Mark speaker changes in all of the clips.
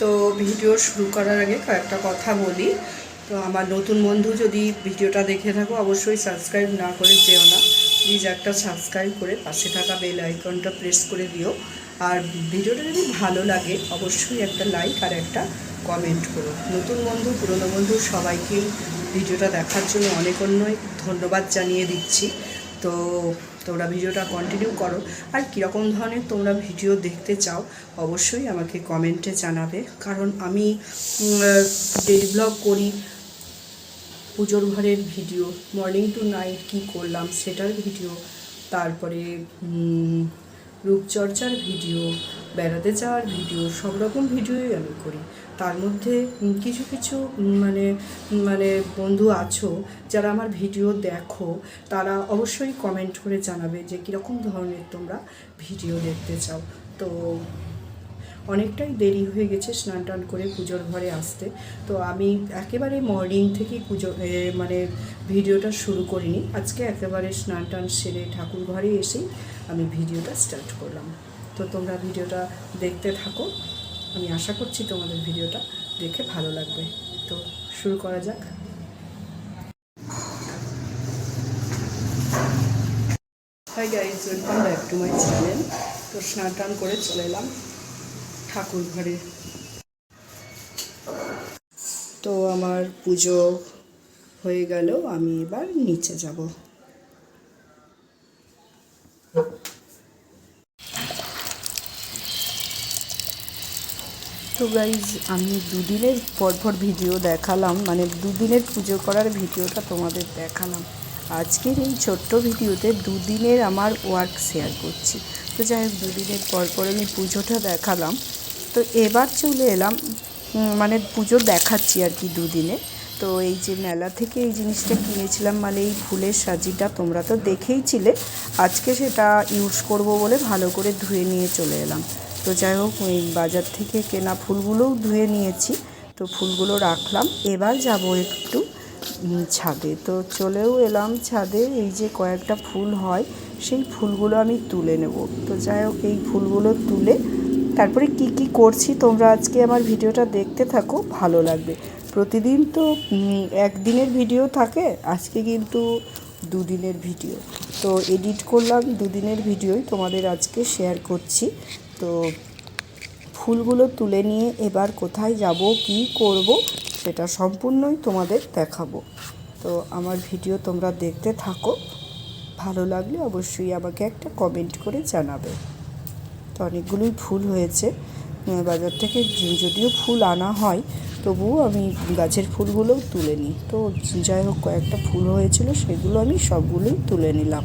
Speaker 1: তো ভিডিও শুরু করার আগে কয়েকটা কথা বলি। তো আমার নতুন বন্ধু যদি ভিডিওটা দেখে থাকো, অবশ্যই সাবস্ক্রাইব না করে যেও না। প্লিজ একটা সাবস্ক্রাইব করে পাশে থাকা বেল আইকনটা প্রেস করে দিও। আর ভিডিওটা যদি ভালো লাগে, অবশ্যই একটা লাইক আর একটা কমেন্ট করো। নতুন বন্ধু, পুরনো বন্ধু, সবাইকে ভিডিওটা দেখার জন্য অনেক অন্যই ধন্যবাদ জানিয়ে দিচ্ছি। তো তোমরা ভিডিওটা কন্টিনিউ করো। আর কীরকম ধরনের তোমরা ভিডিও দেখতে চাও, অবশ্যই আমাকে কমেন্টে জানাবে। কারণ আমি ডেলি ব্লগ করি, পুজোর ঘরের ভিডিও মর্নিং টু নাইট কি করলাম সেটার ভিডিও, তারপরে রূপচর্চার ভিডিও বেড়াতে যাওয়ার ভিডিও, সব রকম ভিডিওই আমি করি। তার মধ্যে কিছু কিছু মানে মানে বন্ধু আছো, যারা আমার ভিডিও দেখো, তারা অবশ্যই কমেন্ট করে জানাবে যে কীরকম ধরনের তোমরা ভিডিও দেখতে চাও। তো অনেকটাই দেরি হয়ে গেছে স্নান টান করে পুজোর ঘরে আসতে। তো আমি একেবারে মর্নিং থেকেই পুজো মানে ভিডিওটা শুরু করিনি। আজকে একেবারে স্নান টান সেরে ঠাকুর ঘরে এসেই আমি ভিডিওটা স্টার্ট করলাম। তো তোমরা ভিডিওটা দেখতে থাকো। আমি আশা করছি তোমাদের ভিডিওটা দেখে ভালো লাগবে। তো শুরু করা যাক। Hi guys welcome back to my channel তো স্নান টান করে চলে এলাম ঠাকুর ঘরে। তো আমার পুজো হয়ে গেল, আমি এবার নিচে যাব। তো গাইজ আমি দুদিনের পর পর ভিডিও দেখালাম মানে দুদিনের পুজো করার ভিডিওটা তোমাদের দেখালাম। আজকের এই ছোট্ট ভিডিওতে দুদিনের আমার ওয়ার্ক শেয়ার করছি। তো যাই হোক, দুদিনের পর পর আমি পুজোটা দেখালাম। তো এবার চলে এলাম মানে পুজো দেখাচ্ছি আর কি দুদিনে। তো এই যে মেলা থেকে এই জিনিসটা কিনেছিলাম মানে এই ফুলের সাজিটা তোমরা তো দেখেইছিলে আজকে সেটা ইউজ করব বলে ভালো করে ধুয়ে নিয়ে চলে এলাম। তো যাই হোক, ওই বাজার থেকে কেনা ফুলগুলোও ধুয়ে নিয়েছি। তো ফুলগুলো রাখলাম। এবার যাব একটু ছাদে। তো চলেও এলাম ছাদে। এই যে কয়েকটা ফুল হয়, সেই ফুলগুলো আমি তুলে নেব। তো যাই হোক, এই ফুলগুলো তুলে তারপরে কি কি করছি তোমরা আজকে আমার ভিডিওটা দেখতে থাকো, ভালো লাগবে। প্রতিদিন তো একদিনের ভিডিও থাকে, আজকে কিন্তু দুদিনের ভিডিও। তো এডিট করলাম, দুদিনের ভিডিওই তোমাদের আজকে শেয়ার করছি। তো ফুলগুলো তুলে নিয়ে এবার কোথায় যাব, কি করব, সেটা সম্পূর্ণই তোমাদের দেখাবো। তো আমার ভিডিও তোমরা দেখতে থাকো। ভালো লাগলে অবশ্যই আমাকে একটা কমেন্ট করে জানাবে। তো অনেকগুলোই ফুল হয়েছে। বাজার থেকে যদিও ফুল আনা হয়, তবুও আমি গাছের ফুলগুলোও তুলে নিই। তো যাই হোক, কয়েকটা ফুল হয়েছিল, সেগুলো আমি সবগুলোই তুলে নিলাম।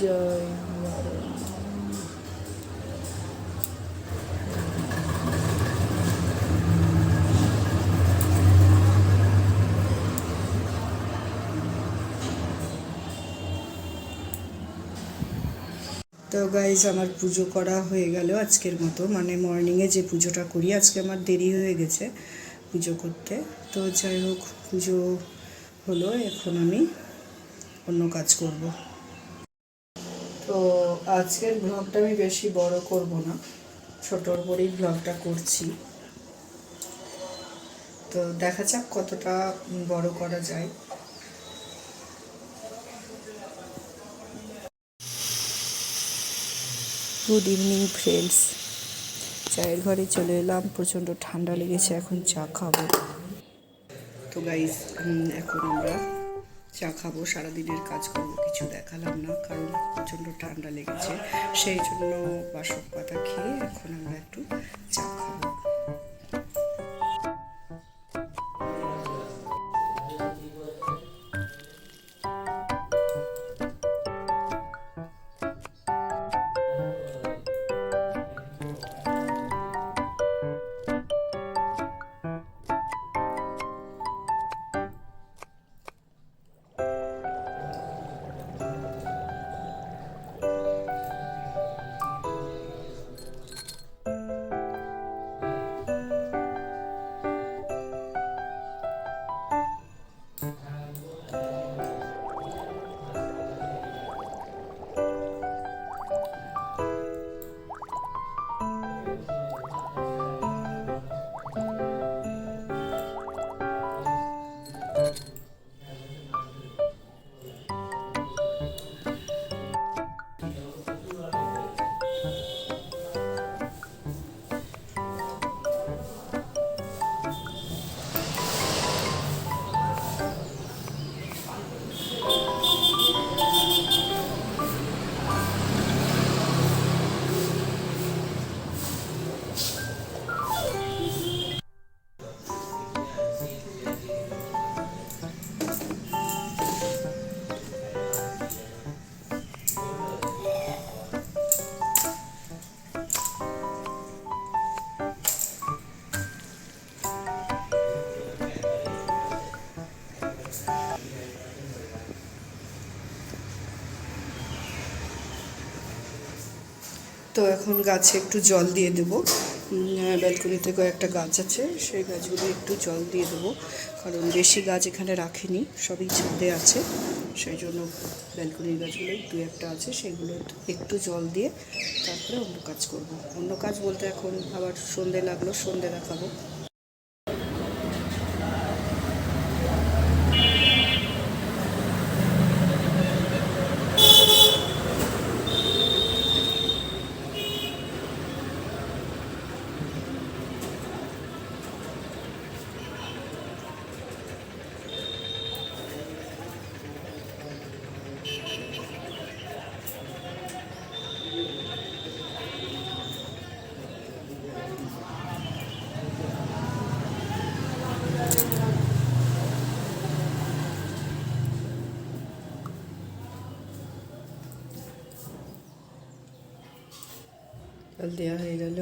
Speaker 1: জয় তো গাইজ আমার পুজো করা হয়ে গেল আজকের মতো। মানে মর্নিংয়ে যে পুজোটা করি, আজকে আমার দেরি হয়ে গেছে পুজো করতে। তো যাই হোক, পুজো হলো, এখন আমি অন্য কাজ করব। তো আজকের ব্লগটা আমি বেশি বড় করব না ছোটোর পরেই ব্লগটা করছি। তো দেখা যাক কতটা বড় করা যায়। গুড ইভিনিং ফ্রেন্ডস চায়ের ঘরে চলে এলাম প্রচণ্ড ঠান্ডা লেগেছে এখন চা খাব। তো গাইজ এখন আমরা চা খাব, সারাদিনের কাজ করব কিছু দেখালাম না, কারণ প্রচণ্ড ঠান্ডা লেগেছে। সেই জন্য বাসক পাতা খেয়ে এখন আমরা একটু চা খাব। তো এখন গাছে একটু জল দিয়ে দেব। ব্যালকনিতে কয়েকটা গাছ আছে, সেই গাছগুলো একটু জল দিয়ে দেবো। কারণ বেশি গাছ এখানে রাখিনি, সবই ছাদে আছে। সেই জন্য ব্যালকনির গাছগুলো দু একটা আছে, সেগুলো একটু জল দিয়ে তারপরে অন্য কাজ করব। অন্য কাজ বলতে এখন আবার সন্ধে লাগল, সন্ধে দেখাবো। জল দেওয়া হয়ে গেল